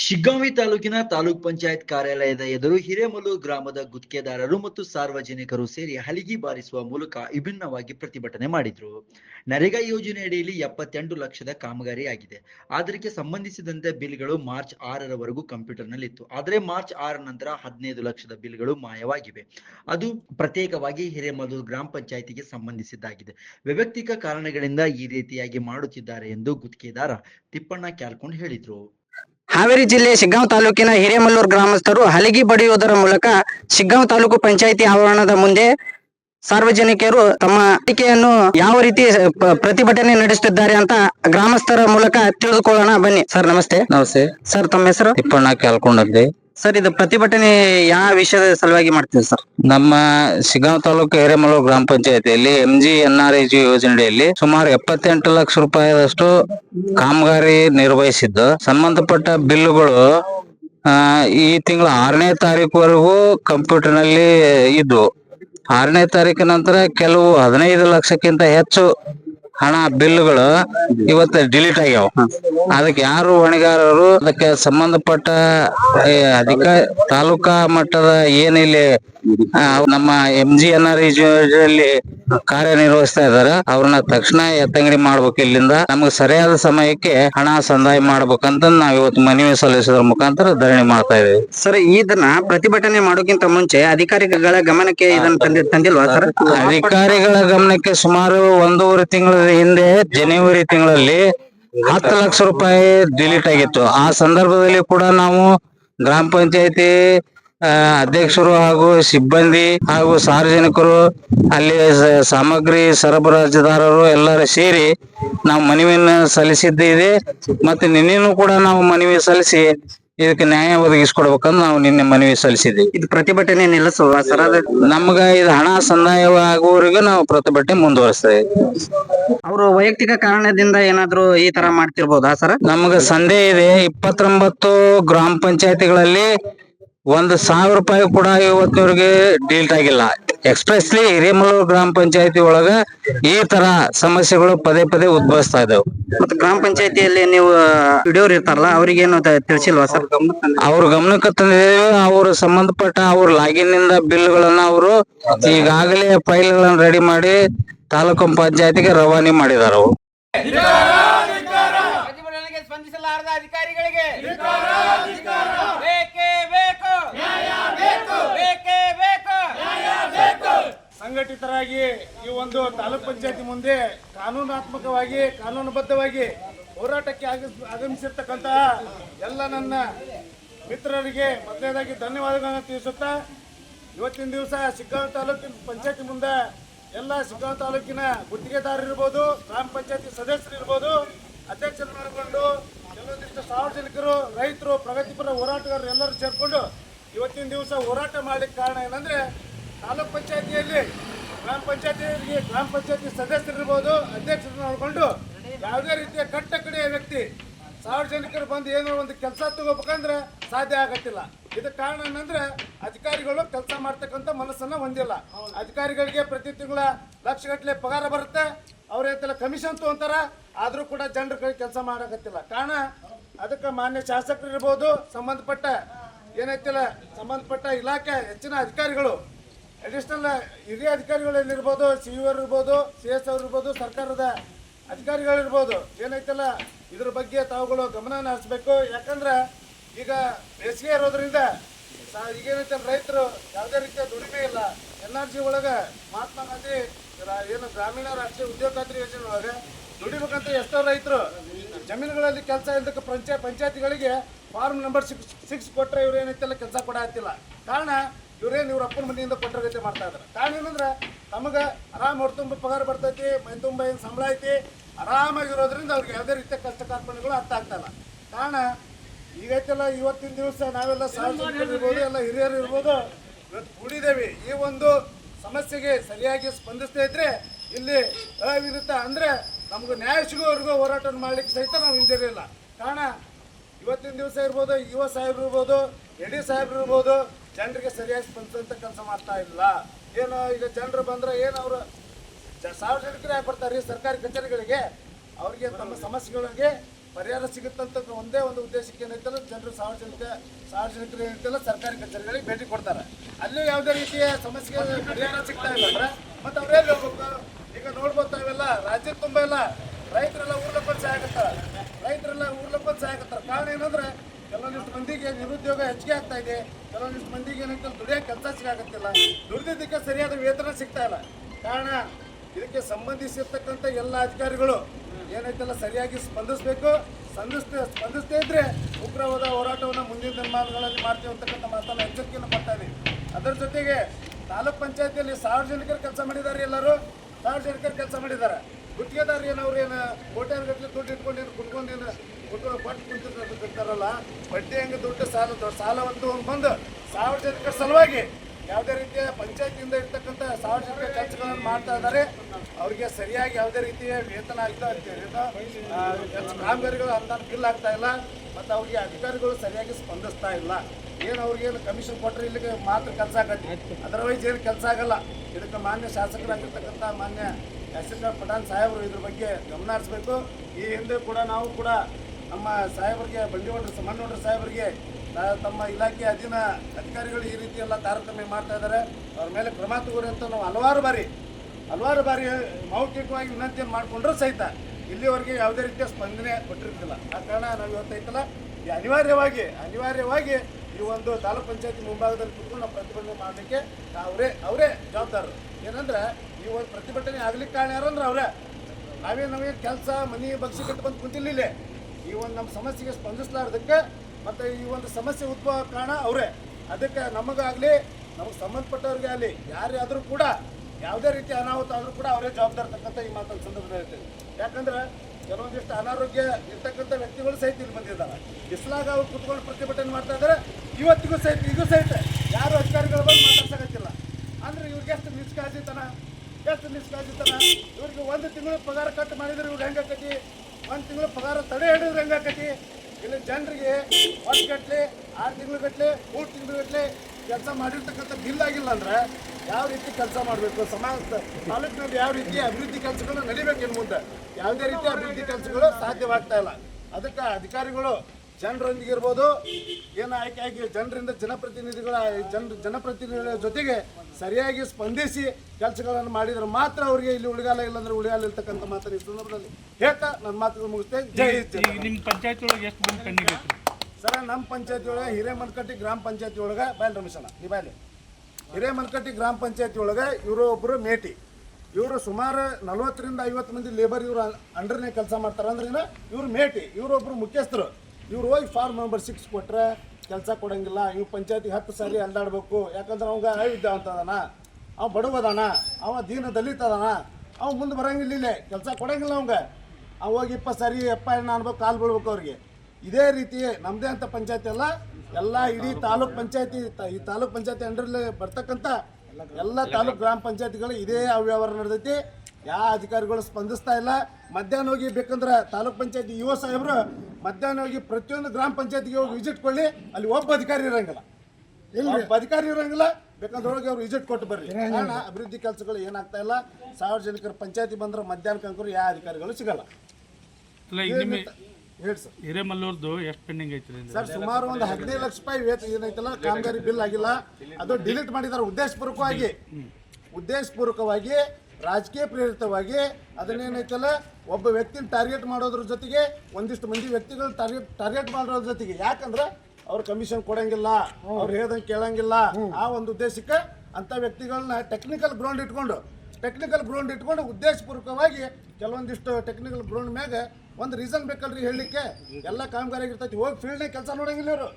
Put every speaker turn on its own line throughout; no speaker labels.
ಶಿಗ್ಗಾಂವಿ ತಾಲೂಕಿನ ತಾಲೂಕ್ ಪಂಚಾಯತ್ ಕಾರ್ಯಾಲಯದ ಎದುರು ಹಿರೇಮಲ್ಲೂರು ಗ್ರಾಮದ ಗುತ್ತಿಗೆದಾರರು ಮತ್ತು ಸಾರ್ವಜನಿಕರು ಸೇರಿ ಹಲಿಗಿ ಬಾರಿಸುವ ಮೂಲಕ ವಿಭಿನ್ನವಾಗಿ ಪ್ರತಿಭಟನೆ ಮಾಡಿದ್ರು. ನರೇಗಾ ಯೋಜನೆಯಡಿಯಲ್ಲಿ ಎಪ್ಪತ್ತೆಂಟು ಲಕ್ಷದ ಕಾಮಗಾರಿ ಆಗಿದೆ. ಅದಕ್ಕೆ ಸಂಬಂಧಿಸಿದಂತೆ ಬಿಲ್ಗಳು ಮಾರ್ಚ್ ಆರರವರೆಗೂ ಕಂಪ್ಯೂಟರ್ನಲ್ಲಿತ್ತು. ಆದರೆ ಮಾರ್ಚ್ ಆರ ನಂತರ ಹದಿನೈದು ಲಕ್ಷದ ಬಿಲ್ಗಳು ಮಾಯವಾಗಿವೆ. ಅದು ಪ್ರತ್ಯೇಕವಾಗಿ ಹಿರೇಮಲ್ಲೂರು ಗ್ರಾಮ ಪಂಚಾಯಿತಿಗೆ ಸಂಬಂಧಿಸಿದ್ದಾಗಿದೆ. ವೈಯಕ್ತಿಕ ಕಾರಣಗಳಿಂದ ಈ ರೀತಿಯಾಗಿ ಮಾಡುತ್ತಿದ್ದಾರೆ ಎಂದು ಗುತ್ತಿಗೆದಾರ ತಿಪ್ಪಣ್ಣ ಕ್ಯಾಲ್ಕೊಂಡ್ ಹೇಳಿದ್ರು.
ಹಾವೇರಿ ಜಿಲ್ಲೆ ಶಿಗ್ಗಾಂವ್ ತಾಲೂಕಿನ ಹಿರೇಮಲ್ಲೂರು ಗ್ರಾಮಸ್ಥರು ಹಲಗಿ ಬಡಿಯುವುದರ ಮೂಲಕ ಶಿಗ್ಗಾಂವ್ ತಾಲೂಕು ಪಂಚಾಯಿತಿ ಆವರಣದ ಮುಂದೆ ಸಾರ್ವಜನಿಕರು ತಮ್ಮ ಅಟಿಕೆಯನ್ನು ಯಾವ ರೀತಿ ಪ್ರತಿಭಟನೆ ನಡೆಸುತ್ತಿದ್ದಾರೆ ಅಂತ ಗ್ರಾಮಸ್ಥರ ಮೂಲಕ ತಿಳಿದುಕೊಳ್ಳೋಣ. ಬನ್ನಿ ಸರ್ ನಮಸ್ತೆ.
ನಮಸ್ತೆ.
ಸರ್ ತಮ್ಮ ಹೆಸರು?
ತಿಪ್ಪಣ್ಣ ಕೇಳ್ಕೊಂಡದ್ದೆ.
ಸರ್ ಇದು ಪ್ರತಿಭಟನೆ ಯಾವ ವಿಷಯದ ಸಲುವಾಗಿ ಮಾಡ್ತೀವಿ ಸರ್?
ನಮ್ಮ ಶಿಗಾಂವ್ ತಾಲೂಕು ಹಿರೇಮಲ್ಲೂರು ಗ್ರಾಮ ಪಂಚಾಯತಿಯಲ್ಲಿ M G N R I G ಯೋಜನೆಯಲ್ಲಿ ಸುಮಾರು ಎಪ್ಪತ್ತೆಂಟು ಲಕ್ಷ ರೂಪಾಯಿದಷ್ಟು ಕಾಮಗಾರಿ ನಿರ್ವಹಿಸಿದ್ದು. ಸಂಬಂಧಪಟ್ಟ ಬಿಲ್ಲುಗಳು ಆ, ಈ ತಿಂಗಳ ಆರನೇ ತಾರೀಕುವರೆಗೂ ಕಂಪ್ಯೂಟರ್ನಲ್ಲಿ ಇದ್ವು. ಆರನೇ ತಾರೀಕಿನ ನಂತರ ಕೆಲವು ಹದಿನೈದು ಲಕ್ಷಕ್ಕಿಂತ ಹೆಚ್ಚು ಹಣ ಬಿಲ್ಗಳು ಇವತ್ತು ಡಿಲೀಟ್ ಆಗ್ಯಾವ. ಅದಕ್ಕೆ ಯಾರು ಹೊಣೆಗಾರರು ಅದಕ್ಕೆ ಸಂಬಂಧಪಟ್ಟ ಅಧಿಕಾರಿ ಅಧಿಕ ತಾಲೂಕಾ ಮಟ್ಟದ ಏನಿಲ್ಲಿ ನಮ್ಮ ಎಂ ಜಿ ಎನ್ ಆರ್ ಕಾರ್ಯನಿರ್ವಹಿಸ್ತಾ ಇದಾರೆ ಅವ್ರನ್ನ ತಕ್ಷಣ ಎತ್ತಂಗಡಿ ಮಾಡ್ಬೇಕು ಇಲ್ಲಿಂದ. ನಮ್ಗೆ ಸರಿಯಾದ ಸಮಯಕ್ಕೆ ಹಣ ಸಂದಾಯ ಮಾಡ್ಬೇಕಂತ ನಾವ್ ಇವತ್ತು ಮನವಿ ಸಲ್ಲಿಸೋದ್ರ ಮುಖಾಂತರ ಧರಣಿ ಮಾಡ್ತಾ ಇದೀವಿ.
ಸರ್ ಇದನ್ನ ಪ್ರತಿಭಟನೆ ಮಾಡೋಕ್ಕಿಂತ ಮುಂಚೆ ಅಧಿಕಾರಿಗಳ ಗಮನಕ್ಕೆ ಇದನ್ನ ತಂದಿ ತಂದಿಲ್ವಾ ಸರ್?
ಅಧಿಕಾರಿಗಳ ಗಮನಕ್ಕೆ ಸುಮಾರು ಒಂದೂವರೆ ತಿಂಗಳ ಹಿಂದೆ ಜನವರಿ ತಿಂಗಳಲ್ಲಿ ಹತ್ತು ಲಕ್ಷ ರೂಪಾಯಿ ಡಿಲೀಟ್ ಆಗಿತ್ತು. ಆ ಸಂದರ್ಭದಲ್ಲಿ ಕೂಡ ನಾವು ಗ್ರಾಮ ಪಂಚಾಯತಿ ಅಧ್ಯಕ್ಷರು ಹಾಗೂ ಸಿಬ್ಬಂದಿ ಹಾಗೂ ಸಾರ್ವಜನಿಕರು, ಅಲ್ಲಿ ಸಾಮಗ್ರಿ ಸರಬರಾಜುದಾರರು ಎಲ್ಲರೂ ಸೇರಿ ನಾವು ಮನವಿಯನ್ನು ಸಲ್ಲಿಸಿದ್ದೇವೆ ಮತ್ತೆ ನಿನ್ನೆನೂ ಕೂಡ ನಾವು ಮನವಿ ಸಲ್ಲಿಸಿ ಇದಕ್ಕೆ ನ್ಯಾಯ ಒದಗಿಸಿಕೊಡ್ಬೇಕಂತ ನಾವು ನಿನ್ನೆ ಮನವಿ ಸಲ್ಲಿಸಿದ್ದೀವಿ
ಇದು ಪ್ರತಿಭಟನೆ ನಿಲ್ಲಿಸುವ ಸರ್ ಅದು
ನಮ್ಗ ಇದು ಹಣ ಸಂದಾಯ ಆಗುವವರೆಗೂ ನಾವು ಪ್ರತಿಭಟನೆ ಮುಂದುವರಿಸ್ತೇವೆ.
ಅವರು ವೈಯಕ್ತಿಕ ಕಾರಣದಿಂದ ಏನಾದ್ರು ಈ ತರ ಮಾಡ್ತಿರ್ಬೋದಾ ಸರ್?
ನಮ್ಗ ಸಂದೇಹ ಇದೆ ಇಪ್ಪತ್ತೊಂಬತ್ತು ಗ್ರಾಮ ಪಂಚಾಯತಿಗಳಲ್ಲಿ ಒಂದು ಸಾವಿರ ರೂಪಾಯಿ ಕೂಡ ಇವತ್ತಿನವರೆಗೆ ಡೀಲ್ಟ್ ಆಗಿಲ್ಲ. ಎಕ್ಸ್ಪ್ರೆಸ್ಲಿ ಹಿರೇಮಲೂರು ಗ್ರಾಮ ಪಂಚಾಯತಿ ಒಳಗ ಈ ತರ ಸಮಸ್ಯೆಗಳು ಪದೇ ಪದೇ ಉದ್ಭವಿಸ್ತಾ ಇದಾವೆ.
ಮತ್ತೆ ಗ್ರಾಮ ಪಂಚಾಯತಿಯಲ್ಲಿ ನೀವು ಹಿಡಿಯೋರು ಇರ್ತಾರಲ್ಲ ಅವ್ರಿಗೇನು ತಿಳಿಸಿಲ್ವಾ ಸರ್?
ಅವ್ರ ಗಮನಕ್ಕೆ ತಂದಿದ್ದೇವೆ ಅವರು ಸಂಬಂಧಪಟ್ಟ ಅವ್ರ ಲಾಗಿನ್ನಿಂದ ಬಿಲ್ಗಳನ್ನ ಅವರು ಈಗಾಗಲೇ ಫೈಲ್ ಗಳನ್ನ ರೆಡಿ ಮಾಡಿ ತಾಲೂಕು ಪಂಚಾಯತಿಗೆ ರವಾನೆ ಮಾಡಿದಾರ ಅವರು.
ಪ್ರತಿಭಟನೆಗೆ ಸ್ಪಂದಿಸಲಾರದ ಅಧಿಕಾರಿಗಳಿಗೆ
ಸಂಘಟಿತರಾಗಿ ಈ ಒಂದು ತಾಲೂಕ್ ಪಂಚಾಯತಿ ಮುಂದೆ ಕಾನೂನಾತ್ಮಕವಾಗಿ, ಕಾನೂನುಬದ್ಧವಾಗಿ ಹೋರಾಟಕ್ಕೆ ಆಗಮಿಸ್- ಆಗಮಿಸಿರ್ತಕ್ಕಂತಹ ಎಲ್ಲ ನನ್ನ ಮಿತ್ರರಿಗೆ ಮೊದಲನೇದಾಗಿ ಧನ್ಯವಾದಗಳನ್ನು ತಿಳಿಸುತ್ತಾ, ಇವತ್ತಿನ ದಿವಸ ಶಿಗ್ಗಾಂವ್ ತಾಲೂಕಿನ ಪಂಚಾಯತಿ ಮುಂದೆ ಎಲ್ಲ ಶಿಗ್ಗಾಂವ್ ತಾಲೂಕಿನ ಗುತ್ತಿಗೆದಾರರು ಇರ್ಬೋದು, ಗ್ರಾಮ ಪಂಚಾಯತಿ ಸದಸ್ಯರು ಇರ್ಬೋದು, ಅಧ್ಯಕ್ಷರು ಮಾಡಿಕೊಂಡು ಕೆಲವೊಂದಿಷ್ಟು ಸಾರ್ವಜನಿಕರು, ರೈತರು, ಪ್ರಗತಿಪರ ಹೋರಾಟಗಾರರು ಎಲ್ಲರೂ ಸೇರಿಕೊಂಡು ಇವತ್ತಿನ ದಿವಸ ಹೋರಾಟ ಮಾಡ್ಲಿಕ್ಕೆ ಕಾರಣ ಏನಂದ್ರೆ ತಾಲೂಕ್ ಪಂಚಾಯತಿಯಲ್ಲಿ ಗ್ರಾಮ ಪಂಚಾಯತಿ ಗ್ರಾಮ ಪಂಚಾಯತಿ ಸದಸ್ಯರಿರ್ಬೋದು ಅಧ್ಯಕ್ಷರು ನೋಡಿಕೊಂಡು ಯಾವುದೇ ರೀತಿಯ ಕಟ್ಟ ಕಡೆಯ ವ್ಯಕ್ತಿ ಸಾರ್ವಜನಿಕರು ಬಂದು ಏನೋ ಒಂದು ಕೆಲಸ ತಗೋಬೇಕಂದ್ರೆ ಸಾಧ್ಯ ಆಗತ್ತಿಲ್ಲ. ಇದಕ್ಕೆ ಕಾರಣ ಏನಂದ್ರೆ ಅಧಿಕಾರಿಗಳು ಕೆಲಸ ಮಾಡ್ತಕ್ಕಂಥ ಮನಸ್ಸನ್ನ ಹೊಂದಿಲ್ಲ. ಅಧಿಕಾರಿಗಳಿಗೆ ಪ್ರತಿ ತಿಂಗಳ ಲಕ್ಷಗಟ್ಟಲೆ ಪಗಾರ ಬರುತ್ತೆ. ಅವ್ರ ಐತಲ್ಲ ಕಮಿಷನ್ ತಗೊಂತಾರ, ಆದರೂ ಕೂಡ ಜನರ ಕೈ ಕೆಲಸ ಮಾಡಕತ್ತಿಲ್ಲ. ಕಾರಣ ಅದಕ್ಕೆ ಮಾನ್ಯ ಶಾಸಕರು ಇರ್ಬೋದು ಸಂಬಂಧಪಟ್ಟ ಏನೈತಿಲ್ಲ, ಸಂಬಂಧಪಟ್ಟ ಇಲಾಖೆ, ಹೆಚ್ಚಿನ ಅಧಿಕಾರಿಗಳು ಅಡಿಷನಲ್ ಹಿರಿಯ ಅಧಿಕಾರಿಗಳೇನಿರ್ಬೋದು ಸಿ ಯು ಇರ್ಬೋದು ಸಿ ಎಸ್ ಅವ್ರು ಇರ್ಬೋದು ಸರ್ಕಾರದ ಅಧಿಕಾರಿಗಳಿರ್ಬೋದು ಏನೈತಲ್ಲ ಇದ್ರ ಬಗ್ಗೆ ತಾವುಗಳು ಗಮನ ಹರಿಸ್ಬೇಕು. ಯಾಕಂದ್ರೆ, ಈಗ ಬೇಸಿಗೆ ಇರೋದ್ರಿಂದ ಈಗೇನೈತೆ, ರೈತರು ಯಾವುದೇ ರೀತಿಯ ದುಡಿಮೆ ಇಲ್ಲ. ಎನ್ ಆರ್ ಜಿ ಒಳಗೆ ಮಹಾತ್ಮ ಗಾಂಧಿ ಏನು ಗ್ರಾಮೀಣ ರಾಷ್ಟ್ರೀಯ ಉದ್ಯೋಗ ಖಾತ್ರಿ ಯೋಜನೆ ಒಳಗೆ ದುಡಿಬೇಕಂತ ಎಷ್ಟೋ ರೈತರು ಜಮೀನುಗಳಲ್ಲಿ ಕೆಲಸ ಇಲ್ಲದಕ್ಕೆ ಪಂಚಾಯ ಪಂಚಾಯತಿಗಳಿಗೆ ಫಾರ್ಮ್ ನಂಬರ್ ಸಿಕ್ಸ್ ಸಿಕ್ಸ್ ಕೊಟ್ಟರೆ ಇವ್ರು ಏನೈತೆಲ್ಲ ಕೆಲಸ ಕೊಡತ್ತಿಲ್ಲ ಕಾರಣ ಇವ್ರೇನು ಇವ್ರ ಅಪ್ಪನ ಮನೆಯಿಂದ ಕೊಟ್ಟರಗತೆ ಮಾಡ್ತಾ ಇದಾರೆ. ಕಾರಣ ಏನಂದ್ರೆ, ತಮಗೆ ಆರಾಮ್ ಹೊರ ತುಂಬ ಪಗಾರ ಬರ್ತೈತಿ, ಮೈ ತುಂಬ ಏನು ಸಂಬಳ ಐತಿ ಆರಾಮಾಗಿರೋದ್ರಿಂದ ಅವ್ರಿಗೆ ಯಾವುದೇ ರೀತಿಯ ಕಷ್ಟ ಕಾರ್ಪಣ್ಯಗಳು ಅರ್ಥ ಆಗ್ತಾಯಿಲ್ಲ ಕಾರಣ, ಈಗೈತೆಲ್ಲ, ಇವತ್ತಿನ ದಿವಸ ನಾವೆಲ್ಲ ಸಾರ್ವಜನಿಕರು ಇರ್ಬೋದು, ಎಲ್ಲ ಹಿರಿಯರು ಇರ್ಬೋದು, ಇವತ್ತು ಕೂಡಿದ್ದೇವೆ. ಈ ಒಂದು ಸಮಸ್ಯೆಗೆ ಸರಿಯಾಗಿ ಸ್ಪಂದಿಸ್ತಾ ಇದ್ರೆ, ಇಲ್ಲಿ ಅವಿರುತ್ತ ಅಂದ್ರೆ ನಮಗೂ ನ್ಯಾಯ ಸಿಗೋವರೆಗೂ ಹೋರಾಟ ಮಾಡ್ಲಿಕ್ಕೆ ಸಹಿತ ನಾವು ಹಿಂಜರಿಲ್ಲ ಕಾರಣ, ಇವತ್ತಿನ ದಿವಸ ಇರ್ಬೋದು, ಯುವ ಸಾಹೇಬ್ರು ಇರ್ಬೋದು, ಎಡಿ ಸಾಹೇಬ್ರು ಇರ್ಬೋದು ಜನರಿಗೆ ಸರಿಯಾಗಿ ಸ್ಪಂದಿಸುವಂತ ಕೆಲಸ ಮಾಡ್ತಾ ಇಲ್ಲ ಏನು ಈಗ ಜನರು ಬಂದ್ರೆ ಏನು ಅವರು ಸಾರ್ವಜನಿಕರೇ ಬರ್ತಾರೆ ಸರ್ಕಾರಿ ಕಚೇರಿಗಳಿಗೆ. ಅವ್ರಿಗೆ ತಮ್ಮ ಸಮಸ್ಯೆಗಳಿಗೆ ಪರಿಹಾರ ಸಿಗುತ್ತಂತ ಒಂದೇ ಒಂದು ಉದ್ದೇಶಕ್ಕೆ ಏನೈತಲ್ಲ ಜನರು ಸಾರ್ವಜನಿಕ ಸಾರ್ವಜನಿಕರು ಏನೈತಲ್ಲ ಸರ್ಕಾರಿ ಕಚೇರಿಗಳಿಗೆ ಭೇಟಿ ಕೊಡ್ತಾರೆ. ಅಲ್ಲಿ ಯಾವುದೇ ರೀತಿಯ ಸಮಸ್ಯೆಗೆ ಪರಿಹಾರ ಸಿಗ್ತಾ ಇಲ್ಲ ಅಂದ್ರೆ ಮತ್ತೆ ಅವ್ರೇನು ಹೋಗ್ಬೇಕು? ಈಗ ನೋಡ್ಬೋದು ತಾವೆಲ್ಲ ರಾಜ್ಯ ತುಂಬ ಎಲ್ಲ ರೈತರೆಲ್ಲ ಊರ್ಲಪ್ಪನ್ ಆಗುತ್ತಾರೆ ರೈತರೆಲ್ಲ ಊರ್ಲಪ್ಪನ್ ಆಗತ್ತಾರೆ ಕಾರಣ ಏನಂದ್ರೆ ಕೆಲವೊಂದಿಷ್ಟು ಮಂದಿಗೆ ನಿರುದ್ಯೋಗ ಹೆಚ್ಚಿಗೆ ಆಗ್ತಾ ಇದೆ. ಕೆಲವೊಂದಿಷ್ಟು ಮಂದಿಗೆ ಏನಂತ ದುಡಿಯೋ ಕೆಲಸ ಸಿಗಾಕತ್ತಿಲ್ಲ. ದುಡಿದಿದ್ದಕ್ಕೆ ಸರಿಯಾದ ವೇತನ ಸಿಗ್ತಾ ಇಲ್ಲ. ಕಾರಣ ಇದಕ್ಕೆ ಸಂಬಂಧಿಸಿರ್ತಕ್ಕಂಥ ಎಲ್ಲ ಅಧಿಕಾರಿಗಳು ಏನೈತಲ್ಲ ಸರಿಯಾಗಿ ಸ್ಪಂದಿಸಬೇಕು. ಸ್ಪಂದಿಸ್ತಾ ಸ್ಪಂದಿಸ್ತಾ ಇದ್ರೆ ಉಗ್ರವಾದ ಹೋರಾಟವನ್ನು ಮುಂದಿನ ದಿನಮಾನಗಳಲ್ಲಿ ಮಾಡ್ತೀವಿ ಅಂತಕ್ಕಂಥ ಮಾತನ್ನ ಎಚ್ಚರಿಕೆಯನ್ನು ಇದೀವಿ. ಅದರ ಜೊತೆಗೆ ತಾಲೂಕ್ ಪಂಚಾಯತಿಯಲ್ಲಿ ಸಾರ್ವಜನಿಕರು ಕೆಲಸ ಮಾಡಿದ್ದಾರೆ ಎಲ್ಲರೂ. ಸಾರ್ವಜನಿಕರು ಕೆಲಸ ಮಾಡಿದ್ದಾರೆ. ಗುತ್ತಿಗೆದಾರ ಏನವ್ರು ಏನು ಕೋಟ್ಯಾನ್ ಗಟ್ಟಲೆ ದುಡ್ಡು ಇಟ್ಕೊಂಡು ಏನು ಪಟ್ಟು ಕುಂತಿರ್ತಾರಲ್ಲ ಬಡ್ಡಿ ಹಂಗೆ ದುಡ್ಡು ಸಾಲ ಸಾಲವಂತೂ ಬಂದು ಸಾರ್ವಜನಿಕರ ಸಲುವಾಗಿ ಯಾವುದೇ ರೀತಿಯ ಪಂಚಾಯತಿಯಿಂದ ಇರ್ತಕ್ಕಂಥ ಸಾರ್ವಜನಿಕ ಖರ್ಚುಗಳನ್ನು ಮಾಡ್ತಾ ಇದ್ದಾರೆ. ಅವ್ರಿಗೆ ಸರಿಯಾಗಿ ಯಾವುದೇ ರೀತಿಯ ವೇತನ ಆಗ್ತಾ ಕಾಮಗಾರಿಗಳು ಅಂತ ಬಿಲ್ ಆಗ್ತಾ ಇಲ್ಲ. ಮತ್ತು ಅವ್ರಿಗೆ ಅಧಿಕಾರಿಗಳು ಸರಿಯಾಗಿ ಸ್ಪಂದಿಸ್ತಾ ಇಲ್ಲ. ಏನು ಅವ್ರಿಗೆ ಏನು ಕಮಿಷನ್ ಕೊಟ್ಟರೆ ಇಲ್ಲಿಗೆ ಮಾತ್ರ ಕೆಲಸ ಆಗತ್ತೆ. ಅದರ್ವೈಸ್ ಏನು ಕೆಲಸ ಆಗಲ್ಲ. ಇದಕ್ಕೆ ಮಾನ್ಯ ಶಾಸಕರಾಗಿರ್ತಕ್ಕಂಥ ಮಾನ್ಯ ಎಸ್ ಎನ್ ಪಠಾಣ್ ಸಾಹೇಬರು ಇದ್ರ ಬಗ್ಗೆ ಗಮನ ಹರಿಸ್ಬೇಕು. ಈ ಹಿಂದೆ ಕೂಡ ನಾವು ಕೂಡ ನಮ್ಮ ಸಾಹೇಬರಿಗೆ ಬಂಡಿವಡ್ರ ಮಣ್ಣೋಡ್ರ ಸಾಹೇಬರಿಗೆ ತಮ್ಮ ಇಲಾಖೆ ಅಧೀನ ಅಧಿಕಾರಿಗಳು ಈ ರೀತಿ ಎಲ್ಲ ತಾರತಮ್ಯ ಮಾಡ್ತಾ ಇದ್ದಾರೆ. ಅವ್ರ ಮೇಲೆ ಕ್ರಮ ತಗೋರಿ ಅಂತ ನಾವು ಹಲವಾರು ಬಾರಿ ಹಲವಾರು ಬಾರಿ ಮೌಖಿಕವಾಗಿ ವಿನಂತಿಯನ್ನು ಮಾಡಿಕೊಂಡ್ರೂ ಸಹಿತ ಇಲ್ಲಿವರೆಗೆ ಯಾವುದೇ ರೀತಿಯ ಸ್ಪಂದನೆ ಕೊಟ್ಟಿರ್ತಿಲ್ಲ. ಆ ಕಾರಣ ನಾವು ಇವತ್ತೈತಲ್ಲ ಈ ಅನಿವಾರ್ಯವಾಗಿ ಅನಿವಾರ್ಯವಾಗಿ ಈ ಒಂದು ತಾಲೂಕ್ ಪಂಚಾಯತಿ ಮುಂಭಾಗದಲ್ಲಿ ಕುತ್ಕೊಂಡು ನಾವು ಪ್ರತಿಭಟನೆ ಮಾಡಲಿಕ್ಕೆ ಅವರೇ ಅವರೇ ಜವಾಬ್ದಾರರು. ಏನಂದ್ರೆ, ಈ ಒಂದು ಪ್ರತಿಭಟನೆ ಆಗ್ಲಿಕ್ಕೆ ಕಾರಣ ಯಾರಂದ್ರೆ ಅವರೇ. ನಾವೇ ನಮಗೆ ಕೆಲಸ, ಮನೆ, ಬಗ್ಸಿ ಕಟ್ಟು ಬಂದು ಕುಂತಿಲ್ಲ ಈ ಒಂದು ನಮ್ಮ ಸಮಸ್ಯೆಗೆ ಸ್ಪಂದಿಸಲಾರ್ದಕ್ಕೆ ಮತ್ತು ಈ ಒಂದು ಸಮಸ್ಯೆ ಉದ್ಭವ ಕಾರಣ ಅವರೇ. ಅದಕ್ಕೆ ನಮಗಾಗಲಿ, ನಮಗೆ ಸಂಬಂಧಪಟ್ಟವ್ರಿಗೆ ಆಗಲಿ, ಯಾರೇ ಆದರೂ ಕೂಡ ಯಾವುದೇ ರೀತಿ ಅನಾಹುತ ಆದರೂ ಕೂಡ ಅವರೇ ಜವಾಬ್ದಾರಿ ತಕ್ಕಂಥ ಈ ಮಾತಿನ ಸಂದರ್ಭದಲ್ಲಿ ಹೇಳ್ತೀವಿ. ಯಾಕಂದ್ರೆ ಕೆಲವೊಂದಿಷ್ಟು ಅನಾರೋಗ್ಯ ಇರ್ತಕ್ಕಂಥ ವ್ಯಕ್ತಿಗಳು ಸಹಿತ ಇಲ್ಲಿ ಬಂದಿದ್ದಾರೆ. ಬಿಸಿಲಾಗ ಅವ್ರು ಕುತ್ಕೊಂಡು ಪ್ರತಿಭಟನೆ ಮಾಡ್ತಾ ಇದ್ದಾರೆ. ಇವತ್ತಿಗೂ ಸಹಿತ, ಇದು ಸಹಿತ ಯಾರು ಅಧಿಕಾರಿಗಳು ಬಂದು ಮಾತಾಡ್ಸೋಕ್ಕಿಲ್ಲ ಅಂದರೆ ಇವ್ರಿಗೆ ಎಷ್ಟು ನಿಷ್ಕಾಜಿತನ ಎಷ್ಟು ನಿಷ್ಕಾಜಿತನ ಇವ್ರಿಗೆ ಒಂದು ತಿಂಗಳು ಪಗಾರ ಕಟ್ ಮಾಡಿದ್ರು ಇವ್ರು ಹೆಂಗೆ ಹೆಂಗಾಕತಿ ಒಂದು ತಿಂಗಳು ಪಗಾರ ತಡೆ ಹಿಡಿದ್ರೆ ಹೆಂಗಾಕತಿ ಇಲ್ಲಿ ಜನರಿಗೆ ವರ್ಷಗಟ್ಲೆ ಆರು ತಿಂಗಳು ಗಟ್ಲೆ, ಮೂರು ತಿಂಗಳು ಗಟ್ಲೆ ಕೆಲಸ ಮಾಡಿರ್ತಕ್ಕಂಥ ಬಿಲ್ ಆಗಿಲ್ಲ ಅಂದ್ರೆ ಯಾವ ರೀತಿ ಕೆಲಸ ಮಾಡಬೇಕು? ಸಮಾಜ ತಾಲೂಕಿನಲ್ಲಿ ಯಾವ ರೀತಿ ಅಭಿವೃದ್ಧಿ ಕೆಲಸಗಳು ನಡಿಬೇಕು ಇನ್ನು ಮುಂದೆ? ಯಾವುದೇ ರೀತಿ ಅಭಿವೃದ್ಧಿ ಕೆಲಸಗಳು ಸಾಧ್ಯವಾಗ್ತಾ ಇಲ್ಲ. ಅದಕ್ಕೆ ಅಧಿಕಾರಿಗಳು ಜನರೊಂದಿಗೆ ಇರ್ಬೋದು ಏನು ಆಯ್ಕೆ ಆಗಿ ಜನರಿಂದ ಜನಪ್ರತಿನಿಧಿಗಳ ಜನ ಜನಪ್ರತಿನಿಧಿಗಳ ಜೊತೆಗೆ ಸರಿಯಾಗಿ ಸ್ಪಂದಿಸಿ ಕೆಲಸಗಳನ್ನು ಮಾಡಿದರೆ ಮಾತ್ರ ಅವರಿಗೆ ಇಲ್ಲಿ ಉಳಿಗಾಲ ಇಲ್ಲಾಂದ್ರೆ ಉಳಿಗಾಲ ಇರ್ತಕ್ಕಂಥ ಮಾತನ್ನು ಈ ಸಂದರ್ಭದಲ್ಲಿ ಹೇಳ್ತಾ ನನ್ನ ಮಾತುಗಳು ಮುಗಿಸ್ತೇನೆ ಜೈ
ನಿಮ್ಮ ಪಂಚಾಯತ್ ಒಳಗೆ ಎಷ್ಟು
ಸರ ನಮ್ಮ ಪಂಚಾಯತಿ ಒಳಗೆ ಹಿರೇಮನ್ಕಟ್ಟಿ ಗ್ರಾಮ ಪಂಚಾಯತಿ ಒಳಗೆ ಬಾಯಲ್ ರಮೇಶಣ್ಣ ನೀ ಬಯಲಿ ಹಿರೇಮನ್ಕಟ್ಟಿ ಗ್ರಾಮ ಪಂಚಾಯತಿ ಒಳಗೆ ಇವರು ಒಬ್ಬರು ಮೇಟಿ. ಇವರು ಸುಮಾರು ನಲವತ್ತರಿಂದ ಐವತ್ತು ಮಂದಿ ಲೇಬರ್ ಇವರು ಅಂಡರ್ನೇ ಕೆಲಸ ಮಾಡ್ತಾರೆ ಅಂದ್ರೆ ಇವರು ಮೇಟಿ. ಇವರು ಒಬ್ಬರು ಮುಖ್ಯಸ್ಥರು. ಇವ್ರು ಹೋಗಿ ಫಾರ್ಮ್ ನಂಬರ್ ಸಿಕ್ಸ್ ಕೊಟ್ರೆ ಕೆಲಸ ಕೊಡಂಗಿಲ್ಲ ಇವ್ ಪಂಚಾಯತಿಗೆ ಹತ್ತು ಸಾರಿ ಅಲ್ದಾಡ್ಬೇಕು. ಯಾಕಂದ್ರೆ ಅವಂಗ ಅಂತ ಅದಾನ. ಅವ ಬಡವ ಅದಾನ. ಅವ ದೀನ ದಲಿತ ಅದಾನ. ಅವ ಮುಂದೆ ಬರಂಗಿಲ್ಲ ಕೆಲಸ ಕೊಡಂಗಿಲ್ಲ ಅವಂಗ. ಅವ ಹೋಗಿ ಇಪ್ಪ ಸರಿ ಎಪ್ಪ ಎಣ್ಣ ಅನ್ಬೇಕು, ಕಾಲು ಬೀಳ್ಬೇಕು ಅವ್ರಿಗೆ. ಇದೇ ರೀತಿ ನಮ್ಮದೇ ಅಂತ ಪಂಚಾಯತಿ ಅಲ್ಲ, ಎಲ್ಲ ಇಡೀ ತಾಲೂಕ್ ಪಂಚಾಯತಿ, ಈ ತಾಲೂಕ್ ಪಂಚಾಯತಿ ಅಂಡರ್ಲಿ ಬರ್ತಕ್ಕಂಥ ಎಲ್ಲ ತಾಲೂಕ್ ಗ್ರಾಮ ಪಂಚಾಯತಿಗಳು ಇದೇ ಅವ್ಯವಹಾರ ನಡೆದೈತಿ. ಯಾವ ಅಧಿಕಾರಿಗಳು ಸ್ಪಂದಿಸ್ತಾ ಇಲ್ಲ. ಮಧ್ಯಾಹ್ನ ಹೋಗಿ ಬೇಕಂದ್ರೆ ತಾಲೂಕ್ ಪಂಚಾಯತಿ ಯುವ ಸಾಹೇಬರು ಮಧ್ಯಾಹ್ನ ಹೋಗಿ ಪ್ರತಿಯೊಂದು ಗ್ರಾಮ ಪಂಚಾಯತಿಗೆ ಹೋಗಿ ವಿಸಿಟ್ ಕೊಡ್ಲಿ. ಅಲ್ಲಿ ಒಬ್ಬ ಅಧಿಕಾರಿ ಇರಂಗಿಲ್ಲ. ಒಬ್ಬ ಅಧಿಕಾರಿ ಇರಂಗಿಲ್ಲ. ಬೇಕಂದ್ರೆ ಹೋಗಿ ಅವ್ರು ವಿಸಿಟ್ ಕೊಟ್ಟು ಬರ್ರಿ ಕಾರಣ ಅಭಿವೃದ್ಧಿ ಕೆಲಸಗಳು ಏನಾಗ್ತಾ ಇಲ್ಲ. ಸಾರ್ವಜನಿಕರ ಪಂಚಾಯತಿ ಬಂದ್ರೆ ಮಧ್ಯಾಹ್ನ ಕಂಕರು ಯಾವ ಅಧಿಕಾರಿಗಳು ಸಿಗಲ್ಲ. ಹೇಳಿ ಸರ್.
ಹಿರೇಮಲ್ಲೂರ್ದು ಎಷ್ಟು ಪೆಂಡಿಂಗ್ ಐತ್ರಿ
ಸರ್ ಸುಮಾರು ಒಂದು ಹದಿನೈದು ಲಕ್ಷ ರೂಪಾಯಿ ವೇತ ಏನೈತಲ್ಲ ಕಾಮಗಾರಿ ಬಿಲ್ ಆಗಿಲ್ಲ. ಅದು ಡಿಲೀಟ್ ಮಾಡಿದ್ದಾರೆ ಉದ್ದೇಶಪೂರ್ವಕವಾಗಿ. ಉದ್ದೇಶಪೂರ್ವಕವಾಗಿ ರಾಜಕೀಯ ಪ್ರೇರಿತವಾಗಿ ಅದನ್ನೇನೈತಲ್ಲ ಒಬ್ಬ ವ್ಯಕ್ತಿನ ಟಾರ್ಗೆಟ್ ಮಾಡೋದ್ರ ಜೊತೆಗೆ ಒಂದಿಷ್ಟು ಮಂದಿ ವ್ಯಕ್ತಿಗಳು ಟಾರ್ಗೆಟ್ ಟಾರ್ಗೆಟ್ ಮಾಡೋದ್ರ ಜೊತೆಗೆ. ಯಾಕಂದ್ರೆ ಅವ್ರು ಕಮಿಷನ್ ಕೊಡಂಗಿಲ್ಲ ಅವ್ರು ಹೇಳ್ದಂಗೆ ಕೇಳಂಗಿಲ್ಲ. ಆ ಒಂದು ಉದ್ದೇಶಕ್ಕೆ ಅಂತ ವ್ಯಕ್ತಿಗಳನ್ನ ಟೆಕ್ನಿಕಲ್ ಗ್ರೌಂಡ್ ಇಟ್ಕೊಂಡು ಟೆಕ್ನಿಕಲ್ ಗ್ರೌಂಡ್ ಇಟ್ಕೊಂಡು ಉದ್ದೇಶಪೂರ್ವಕವಾಗಿ ಕೆಲವೊಂದಿಷ್ಟು ಟೆಕ್ನಿಕಲ್ ಗ್ರೌಂಡ್ ಮ್ಯಾಗ ಒಂದು ರೀಸನ್ ಬೇಕಲ್ರಿ ಹೇಳಲಿಕ್ಕೆ? ಎಲ್ಲ ಕಾಮಗಾರಿ ಆಗಿರ್ತೈತಿ ಹೋಗಿ ಫೀಲ್ಡ್ನಾಗ ಕೆಲಸ ನೋಡಂಗಿಲ್ಲ ಇವರು.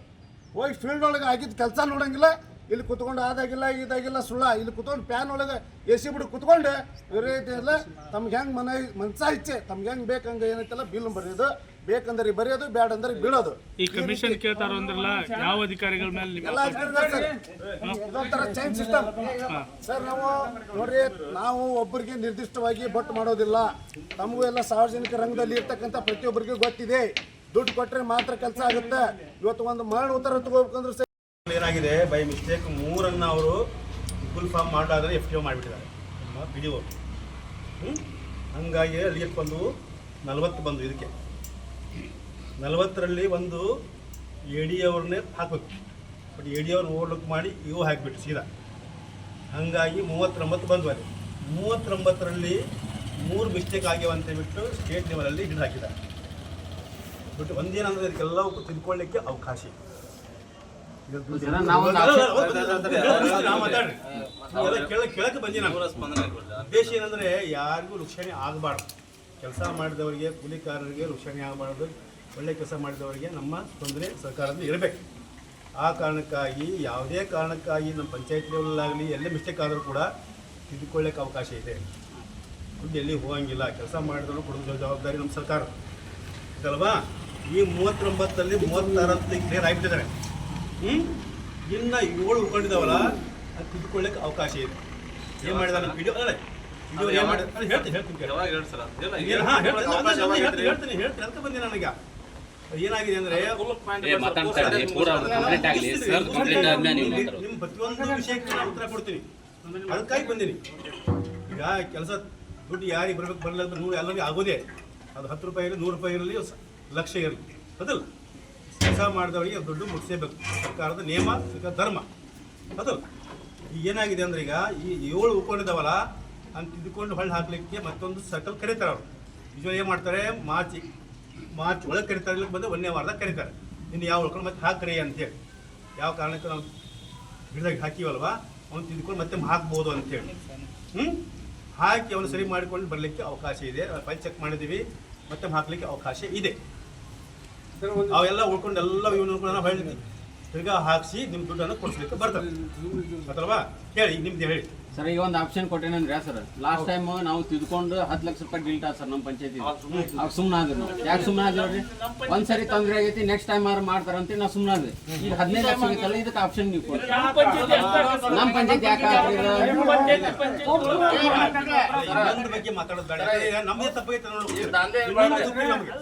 ಹೋಗಿ ಫೀಲ್ಡ್ ಒಳಗೆ ಆಗಿದ್ದ ಕೆಲಸ ನೋಡಂಗಿಲ್ಲ. ಇಲ್ಲಿ ಕುತ್ಕೊಂಡು ಆದಾಗಿಲ್ಲ ಇದಾಗಿಲ್ಲ ಸುಳ್ಳ. ಇಲ್ಲಿ ಕುತ್ಕೊಂಡು ಪ್ಯಾನ್ ಒಳಗೆ ಎ ಸಿ ಬಿಡು ಕುತ್ಕೊಂಡು ಎಲ್ಲ ತಮ್ಗೆ ಹೆಂಗೆ ಮನ ಮನ್ಸ ಇಚ್ಛೆ ತಮ್ಗೆ ಹೆಂಗೆ ಬೇಕಂಗೆ ಏನೈತಲ್ಲ ಬಿಲ್ ಬರೆಯೋದು. ಬೇಕಂದ್ರೆ ಬರೆಯೋದು ಬ್ಯಾಡ ಅಂದ್ರೆ ಬೀಳೋದು.
ಈ ಕಮಿಷನ್ ಕೇಳ್ತಾರ ಅಂದ್ರಲ್ಲ ಯಾವ ಅಧಿಕಾರಿಗಳ ಮೇಲೆ ನಿಮ್ಮ
ಎಲ್ಲ ಸರ್. ಇದೊಂಥರ ಚೈನ್ ಸಿಸ್ಟಮ್ ಸರ್ ನಾವು ನೋಡ್ರಿ ನಾವು ಒಬ್ಬರಿಗೆ ನಿರ್ದಿಷ್ಟವಾಗಿ ಬಟ್ ಮಾಡೋದಿಲ್ಲ. ತಮಗೂ ಎಲ್ಲ ಸಾರ್ವಜನಿಕ ರಂಗದಲ್ಲಿ ಇರ್ತಕ್ಕಂಥ ಪ್ರತಿಯೊಬ್ಬರಿಗೂ ಗೊತ್ತಿದೆ. ದುಡ್ಡು ಕೊಟ್ಟರೆ ಮಾತ್ರ ಕೆಲಸ ಆಗುತ್ತೆ. ಇವತ್ತು ಒಂದು ಮರಣ ಉತ್ತರ ತಗೋಬೇಕಂದ್ರೆ
ಏನಾಗಿದೆ ಬೈ ಮಿಸ್ಟೇಕ್ ಮೂರನ್ನ ಅವರು ಫುಲ್ ಫಾರ್ಮ್ ಮಾಡಿದ್ರೆ ಎಫ್ ಟಿ ಒ ಮಾಡಿಬಿಟ್ಟಿದ್ದಾರೆ. ನಮ್ಮ ಪಿ ಡಿ ಒ?
ಹಂಗಾಗಿ ಅಲ್ಲಿಗೆ ಬಂದು ನಲವತ್ತು ಬಂದು ಇದಕ್ಕೆ. ನಲವತ್ತರಲ್ಲಿ ಒಂದು ಎ ಡಿ ಅವ್ರನ್ನೇ ಹಾಕಬೇಕು. ಬಟ್ ಎ ಡಿ ಅವ್ರನ್ನ ಓವರ್ಲುಕ್ ಮಾಡಿ ಇವು ಹಾಕಿಬಿಟ್ಟು ಸೀದಾ. ಹಾಗಾಗಿ ಮೂವತ್ತೊಂಬತ್ತು ಬಂದು ಅಲ್ಲಿ. ಮೂವತ್ತೊಂಬತ್ತರಲ್ಲಿ ಮೂರು ಮಿಸ್ಟೇಕ್ ಆಗ್ಯಾವ ಅಂತ ಬಿಟ್ಟು ಸ್ಟೇಟ್ ಲೆವೆಲಲ್ಲಿ ಹಿಡಿದು ಹಾಕಿದ್ದಾರೆ. ಬಟ್ ಒಂದೇನಂದ್ರೆ ಇದಕ್ಕೆಲ್ಲ ತಿಳ್ಕೊಳ್ಳಿಕ್ಕೆ ಅವಕಾಶ ಇದೆ. ನಾವು ಮಾತಾಡ್ರಿ. ನೀವೆಲ್ಲ ಕೇಳ- ಕೇಳಕ್ಕೆ ಬಂದಿ ನಾನು ಉದ್ದೇಶ ಏನಂದ್ರೆ ಯಾರಿಗೂ ರುಕ್ಷಣೆ ಆಗಬಾರ್ದು. ಕೆಲಸ ಮಾಡಿದವರಿಗೆ ಕೂಲಿಕಾರರಿಗೆ ರುಕ್ಷಣೆ ಆಗಬಾರ್ದು. ಒಳ್ಳೆ ಕೆಲಸ ಮಾಡಿದವರಿಗೆ ನಮ್ಮ ತೊಂದರೆ ಸರ್ಕಾರದಿಂದ ಇರಬೇಕು. ಆ ಕಾರಣಕ್ಕಾಗಿ ಯಾವುದೇ ಕಾರಣಕ್ಕಾಗಿ ನಮ್ಮ ಪಂಚಾಯತ್ ಲೆವೆಲಲ್ಲಾಗಲಿ ಎಲ್ಲೇ ಮಿಸ್ಟೇಕ್ ಆದರೂ ಕೂಡ ತಿದ್ದುಕೊಳ್ಳೋಕೆ ಅವಕಾಶ ಇದೆ. ದುಡ್ಡು ಎಲ್ಲಿ ಹೋಗಂಗಿಲ್ಲ. ಕೆಲಸ ಮಾಡಿದ್ರು ಕೊಡೋ ಜವಾಬ್ದಾರಿ ನಮ್ಮ ಸರ್ಕಾರ. ಅಲ್ವಾ ಈ ಮೂವತ್ತೊಂಬತ್ತಲ್ಲಿ ಮೂವತ್ತಾರರಲ್ಲಿ ಕ್ಲಿಯರ್ ಆಗಿಬಿಟ್ಟಿದ್ದಾರೆ. ಹ್ಞೂ ಇನ್ನು ಏಳು ಉಳ್ಕೊಂಡಿದ್ದಾವಲ್ಲ ಅದು ತಿದ್ದುಕೊಳ್ಳೋಕೆ ಅವಕಾಶ ಇದೆ. ಏನು ಮಾಡಿದಾರೆ ವಿಡಿಯೋ ಅಲ್ಲ ವಿಡಿಯೋ ಏನು ಮಾಡಿದ ಹೇಳ್ತೀನಿ ಹೇಳ್ತೀನಿ. ಹಾ, ಹೇಳ್ತೀನಿ, ಹೇಳ್ತೀನಿ ಹೇಳ್ತೀನಿ ಹೇಳ್ತೀನಿ ಅಂತ ಬಂದೆ ನನಗೆ. ಏನಾಗಿದೆ ಅಂದ್ರೆ ನಿಮ್ಮ ಪ್ರತಿಯೊಂದು ವಿಷಯಕ್ಕೆ ನಾನು ಉತ್ತರ ಕೊಡ್ತೀನಿ. ಅದಕ್ಕಾಗಿ ಬಂದೀನಿ. ಈಗ ಕೆಲಸ ದುಡ್ಡು ಯಾರಿಗೆ ಬರ್ಬೇಕು ಬರಲ್ಲ ಅಂತ ನೂರು ಎಲ್ಲರಿಗೂ ಆಗೋದೇ. ಅದು ಹತ್ತು ರೂಪಾಯಿ ಇರಲಿ ನೂರು ರೂಪಾಯಿ ಇರಲಿ ಲಕ್ಷ ಇರಲಿ. ಅದಲ್ಲ. ಕೆಲಸ ಮಾಡಿದವರಿಗೆ ದುಡ್ಡು ಮುಗಿಸಬೇಕು ಸರ್ಕಾರದ ನಿಯಮ ಸರ್ಕಾರ ಧರ್ಮ. ಅದು ಈಗ ಏನಾಗಿದೆ ಅಂದ್ರೆ ಈಗ ಈ ಏಳು ಉಳ್ಕೊಂಡಿದ್ದಾವಲ್ಲ ಅಂತ ತಿದ್ದುಕೊಂಡು ಹೊಳ್ಳಿ ಹಾಕ್ಲಿಕ್ಕೆ ಮತ್ತೊಂದು ಸರ್ಕಲ್ ಕರೀತಾರೆ ಅವರು. ನಿಜ ಏನು ಮಾಡ್ತಾರೆ? ಮಾರ್ಚ್ ಮಾರ್ಚ್ ಒಳಗೆ ಕರೀತಾರೆ ಇಲ್ಲಿ ಬಂದು ಒಂದನೇ ವಾರದಾಗ ಕರೀತಾರೆ. ಇನ್ನು ಯಾವ ಉಳ್ಕೊಂಡು ಮತ್ತೆ ಹಾಕ್ರಿ ಅಂತೇಳಿ ಯಾವ ಕಾರಣಕ್ಕೆ ನಾವು ಗಿಡದಾಗ ಹಾಕಿವಲ್ವಾ? ಅವ್ನು ತಿದ್ದುಕೊಂಡು ಮತ್ತೆ ಹಾಕ್ಬೋದು ಅಂತೇಳಿ ಹ್ಞೂ ಹಾಕಿ ಅವನು ಸರಿ ಮಾಡಿಕೊಂಡು ಬರಲಿಕ್ಕೆ ಅವಕಾಶ ಇದೆ. ಫೈಲ್ ಚೆಕ್ ಮಾಡಿದ್ದೀವಿ. ಮತ್ತೆ ಹಾಕ್ಲಿಕ್ಕೆ ಅವಕಾಶ ಇದೆ. ಅವೆಲ್ಲ ಉಳ್ಕೊಂಡು ಎಲ್ಲ ಇವನು ಹೇಳಿದ್ವಿ ತಿರ್ಗಾ ಹಾಕಿಸಿ ನಿಮ್ಮ ದುಡ್ಡನ್ನು ಕೊಡಿಸ್ಲಿಕ್ಕೆ ಬರ್ತಾರೆ. ಅಲ್ವಾ ಹೇಳಿ ನಿಮ್ದು ಹೇಳಿ.
ಸರ್ ಈಗ ಒಂದು ಆಪ್ಷನ್ ಕೊಟ್ಟೇನಂದ್ರೆ ಸರ್ ಲಾಸ್ಟ್ ಟೈಮ್ ನಾವು ತಿದ್ಕೊಂಡು ಹತ್ತು ಲಕ್ಷ ರೂಪಾಯಿ ಗಿಲ್ಟ್ ಸರ್ ನಮ್ಮ ಪಂಚಾಯತಿ ಅವಾಗ ಸುಮ್ಮನೆ ಆದ್ರಿ ಯಾಕೆ ಸುಮ್ಮನೆ ಆದ್ರಿ ಒಂದ್ ಸರಿ ತೊಂದ್ರೆ ಆಗೈತಿ ನೆಕ್ಸ್ಟ್ ಟೈಮ್ ಅವ್ರು ಮಾಡ್ತಾರಂತ ನಾವು ಸುಮ್ಮನೆ ಆದ್ರಿ ಈಗ ಹದಿನೈದು ಲಕ್ಷ ಸಿಗುತ್ತಲ್ಲ ಇದಕ್ಕೆ ಆಪ್ಷನ್ ನೀವು ಕೊಡಿ. ನಮ್ಮ ಪಂಚಾಯತಿ ಯಾಕೆ
ಬಗ್ಗೆ ಮಾತಾಡೋದು ಬೇಡ. ಈಗ ನೋಡಿ.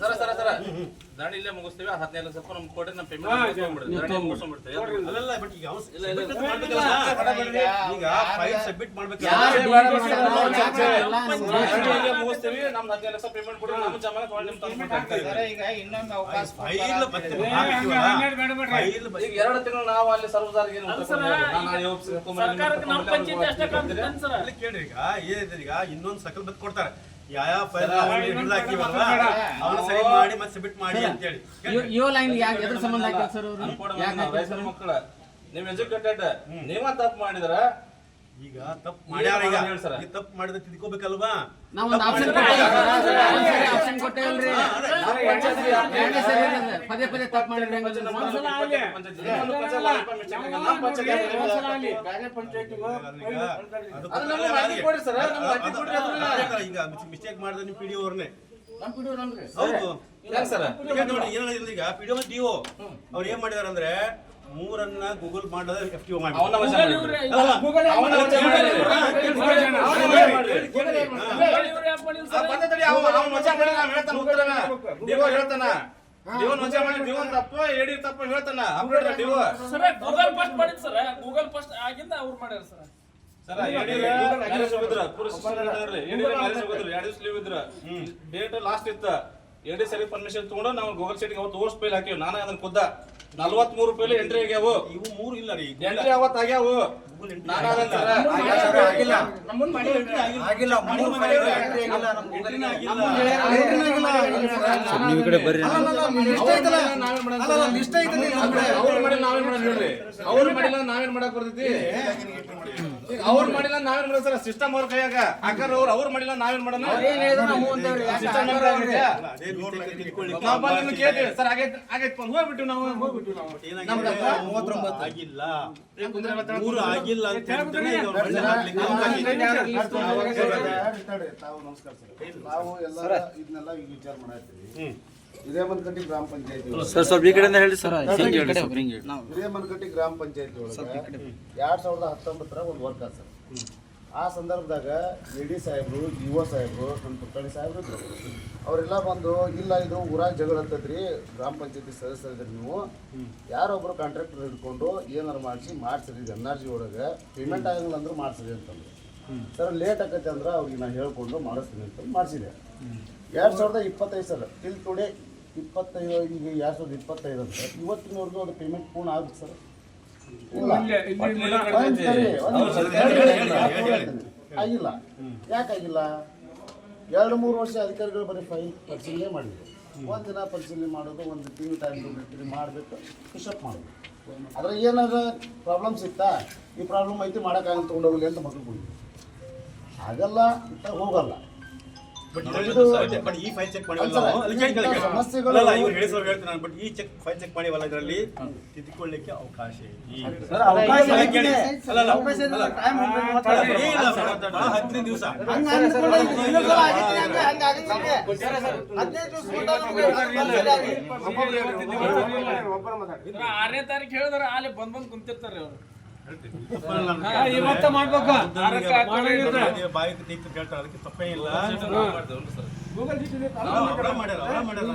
ಸರ ಸರ ಸರ. ದಾಣಿ ಇಲ್ಲೇ ಮುಗಿಸ್ತೀವಿ ಹದಿನೈದು ಲಕ್ಷ ರೂಪಾಯಿ ನಮ್ಗೆ ಕೊಟ್ಟು ನಮ್ಮ ಪೇಮೆಂಟ್ ಮುಗಿಸ್ಕೊಂಡ್ಬಿಡ್ತೀವಿ
ಅಲ್ಲಲ್ಲ ಬಟ್ ಈಗ ಅವ್ನು submit ಮಾಡ್ಬೇಕಲ್ಲ. ಈಗ ಫೈಲ್ ಸಬ್ಮಿಟ್ ಮಾಡ್ಬೇಕು
ಮುಗಿಸ್ತೀವಿ ನಮ್ದು ಹದಿನೈದು ಲಕ್ಷ ಪೇಮೆಂಟ್ ಕೊಡಿ ನಮ್ಮ ತಗೊಂಡು.
ಈಗ ಇನ್ನೊಂದು ಅವಕಾಶ
ಫೈಲ್ ಮತ್ತೆ ಫೈಲ್
ಈಗ ಎರಡು ತಿಂಗಳು ನಾವು ಅಲ್ಲಿ ಸರ್ವಸಾರಿಗೆ ಹೋಗ್ತೀನಿ.
ಅಲ್ಲಿ ಕೇಳ್ರಿ ಈಗ ಏನಿದೆ ಈಗ ಇನ್ನೊಂದು ಸಕಲ್ ಬತ್ ಕೊಡ್ತಾರೆ ಯಾವ ಸರಿ ಮಾಡಿ ಮತ್ತೆ ಸಬ್ಮಿಟ್ ಮಾಡಿ ಅಂತ ಹೇಳಿ
ಇವ ಲೈನ್ ಯಾಕೆ ಎದ್ರ ಸಂಬಂಧ ಸರ್ ಅವರು? ಯಾಕೆ
ಮಕ್ಕಳ. ನೀವು ಎಜುಕೇಟೆಡ್ ನೀವ ತಪ್ಪು ಮಾಡಿದ್ರ
ಈಗ ತಪ್ಪು ಮಾಡ್ಯಾರ ಈಗ. ಈ ತಪ್ಪು ಮಾಡಿದ್ರೆ ತಿದ್ಕೋಬೇಕಲ್ವಾ?
ನಾವು ಒಂದು ಆಪ್ಷನ್ ಆಪ್ಷನ್ ಕೊಟ್ಟೇವಲ್ರಿ ಎರಡನೇ ಸರಿ ಇರೋದು. ಪದೇ ಪದೇ ತಪ್ಪು ಮಾಡಿದ್ರೆ ಹೆಂಗ್ ಗೊತ್ತಿಲ್ಲ?
ಅದು ನಮ್ಗೆ ಮಾಹಿತಿ ಕೊಡ್ರಿ ಸರ್, ನಮ್ಗೆ ಮಾಹಿತಿ ಕೊಡ್ರಿ ಅದ್ರನ್ನ.
ಈಗ ಮಿಸ್ಟೇಕ್ ಮಾಡ್ದೆ ನೀವು ಪಿಡಿಒ ಅವ್ರನ್ನೇ.
ನಮ್ಮ ಪಿಡಿಒ ನಮ್ಗೆ.
ಹೌದು.
ಯಾಕೆ ಸರ್?
ಈಗ ನೋಡಿ ಏನಾಗಿದೆ ಈಗ ಪಿಡಿಒ ಡಿಒ ಅವ್ರು ಏನ್ ಮಾಡಿದಾರೆ ಅಂದ್ರೆ ಮೂರನ್ನ ಗೂಗಲ್ ಮಾಡಿದ್ರೆ ಎಫ್ ಟಿ ಮಾಡಿ
ಅವನ ವಶ ಮಾಡಿದ್ರು. ಅವನ ವಶ ಮಾಡಿದ್ರು. ಆ ಪದ್ಧತಿ ಅವ ಅವನ ವಶ ಮಾಡಿ ನಾವ್ ಹೇಳ್ತಾನ ಡಿವೋನ್ ಮಾಡಿ ತಪ್ಪು ಎಡಿ ತಪ್ಪು ಹೇಳ್ತಾನ. ಅಪ್ಡೇಟ್ ಡಿವೋ.
ಸರ್ ಗೂಗಲ್ ಫಸ್ಟ್ ಮಾಡಿದ್ ಸರ್. ಗೂಗಲ್ ಫಸ್ಟ್ ಆಗಿಂದ ಅವ್ರು ಮಾಡ್ಯಾರ ಸರ್.
ಸರ್ ಎಡಿ ಮ್ಯಾರೇಜ್ ಹೋಗಿದ್ರ. ಪುರುಷ ಎಡಿ ಮ್ಯಾರೇಜ್ ಹೋಗಿದ್ರು. ಎರಡು ದಿವಸ ಲೀವ್ ಇದ್ರ. ಡೇಟ್ ಲಾಸ್ಟ್ ಇತ್ತ. ಎಡಿ ಸರಿ ಪರ್ಮಿಷನ್ ತಗೊಂಡು ನಾವು ಗೂಗಲ್ ಸೈಟ್ ಅವತ್ತು ಓಸ್ಟ್ ಪೈಲ್ ಹಾಕಿವಿ. ನಾನು ಅದನ್ನ ಖುದ್ದ ನಲ್ವತ್ಮೂರು ರೂಪಾಯಿ ಎಂಟ್ರಿ ಆಗ್ಯಾವು.
ಇವು ಮೂರು ಇಲ್ಲ ರೀ.
ಎಂಟ್ರಿ ಅವತ್ ಆಗ್ಯಾವು.
ನೀವು ಕಡೆ ಬರ್ರಿ.
ಅವ್ರು ಮಾಡಿಲ್ಲ ನಾವೇನ್ ಮಾಡೋದು ಹೇಳ್ರಿ ಅವ್ರು ಮಾಡಿಲ್ಲ ನಾವೇನ್ ಮಾಡಕ್ ಬರ್ತೈತಿ ಈಗ ಅವ್ರು ಮಾಡಿಲ್ಲ ನಾವೇನ್ ಮಾಡೋದು ಸರ್ ಸಿಸ್ಟಮ್ ಅವ್ರ ಕೈಯಾಗ. ಹಾಕಾರ ಅವ್ರು ಅವ್ರು ಮಾಡಿಲ್ಲ ನಾವೇನ್ ಮಾಡೋಣ? ಸಿಸ್ಟಮ್ ನಾವು ಬಂದು ಕೇಳ್ತೀವಿ. ಸರ್ ಆಗೈತೆ ಆಗೈತೆ ಬಂದು ಹೋಗ್ಬಿಟ್ಟು ನಾವು. ನಾವು
ಮೂವತ್ತೊಂಬತ್ತು. ಆಗಿಲ್ಲ. ಮೂರು ಆಗಿಲ್ಲ ಅಂತ.
ತಾವು ನಮಸ್ಕಾರ ಸರ್. ನಾವು ಎಲ್ಲ ಇದನ್ನೆಲ್ಲ ಈಗ ವಿಚಾರ ಮಾಡಾಕ್ತೀವಿ ಹಿರೇಮನಕಟ್ಟಿ ಗ್ರಾಮ ಪಂಚಾಯತಿ
ಸರ್ ಸ್ವಲ್ಪ ಈ ಕಡೆಯಿಂದ ಹೇಳಿ ಸರ್.
ಹಿರೇಮನ್ಕಟ್ಟಿ ಗ್ರಾಮ ಪಂಚಾಯತಿ ಒಳಗೆ ಎರಡ್ ಸಾವಿರದ ಹತ್ತೊಂಬತ್ತರ ಒಂದು ವರ್ಕ್ ಸರ್. ಆ ಸಂದರ್ಭದಾಗ ಎ ಡಿ ಸಾಹೇಬರು ಇ ಒ ಸಾಹೇಬರು, ನಮ್ಮ ಪುಟ್ಟಣಿ ಸಾಹೇಬರು ಇದ್ರು. ಅವರೆಲ್ಲ ಬಂದು, ಇಲ್ಲ ಇದು ಊರಾಗ ಜಗಳ ಅಂತದ್ರಿ ಗ್ರಾಮ ಪಂಚಾಯತಿ ಸದಸ್ಯರಿದ್ರಿ ನೀವು. ಯಾರೊಬ್ರು ಕಾಂಟ್ರಾಕ್ಟರ್ ಹಿಡ್ಕೊಂಡು ಏನಾರು ಮಾಡಿಸಿ, ಮಾಡಿಸ್ರಿ ಎನ್ ಆರ್ ಜಿ ಒಳಗೆ. ಪೇಮೆಂಟ್ ಆಗಂಗಿಲ್ಲ ಅಂದ್ರೆ ಮಾಡಿಸ್ರಿ ಅಂತಂದ್ರು. ಸರ್ ಲೇಟ್ ಆಕತ್ತೆ ಅಂದ್ರೆ ಅವ್ರಿಗೆ ನಾನು ಹೇಳ್ಕೊಂಡು ಮಾಡಿಸ್ತೀನಿ ಅಂತ ಮಾಡಿಸಿದೆ. ಎರಡು ಸಾವಿರದ ಇಪ್ಪತ್ತೈದು ಸರ್ ಟಿಲ್ ಟುಡೇ ಇಪ್ಪತ್ತೈದು, ಈಗ ಎರಡು ಸಾವಿರದ ಇಪ್ಪತ್ತೈದು ಅಂತ. ಇವತ್ತಿನವರೆಗೂ ಅದು ಪೇಮೆಂಟ್ ಪೂರ್ಣ ಆಗುತ್ತೆ ಸರ್. ಆಗಿಲ್ಲ. ಯಾಕಾಗಿಲ್ಲ? ಎರಡು ಮೂರು ವರ್ಷ ಅಧಿಕಾರಿಗಳು ಬರೀ ಫೈಲ್ ಪರಿಶೀಲನೆ ಮಾಡಿದ್ರು. ಒಂದು ದಿನ ಪರಿಶೀಲನೆ ಮಾಡೋದು ಒಂದು ತಿಂಗಳು ಟೈಮ್ ಕೊಟ್ಟಿರ್ತೀರಿ ಮಾಡಬೇಕು ಪುಷಪ್ ಮಾಡೋದು ಅದ್ರ ಏನಾದ್ರು ಪ್ರಾಬ್ಲಮ್ಸ್ ಇತ್ತಾ ಈ ಪ್ರಾಬ್ಲಮ್ ಐತಿ ಮಾಡೋಕ್ಕಾಗಲ್ಲ ತೊಗೊಂಡೋಗಲಿ ಅಂತ ಮಕ್ಕಳು ಬಂದ್ರು ಹಾಗೆಲ್ಲ ಹೋಗಲ್ಲ.
ಬಟ್ ಈ ಫೈಲ್ ಚೆಕ್ ಬಟ್ ಈ ಚೆಕ್ ಫೈಲ್ ಚೆಕ್ ಮಾಡಿವಲ್ಲ ಇದರಲ್ಲಿ ತಿದ್ದುಕೊಳ್ಳಿಕ್ಕೆ ಅವಕಾಶ ಹದಿನೈದು ದಿವಸ.
ಆರನೇ ತಾರೀಕು ಹೇಳಿದ್ರ ಅಲ್ಲಿ ಬಂದ್ ಬಂದ್ ಕುಂತಿರ್ತಾರ್ರಿ ಅವ್ರು.
ಇವತ್ತ
ಮಾಡ್ಬೇಕು.
ಬಾಯಿ ತೆಗ್ದು ಕೇಳ್ತಾರೆ ಅದಕ್ಕೆ ತಪ್ಪೇ ಇಲ್ಲ ಮಾಡ್ಯಾರ ಮಾಡ್ಯಾರ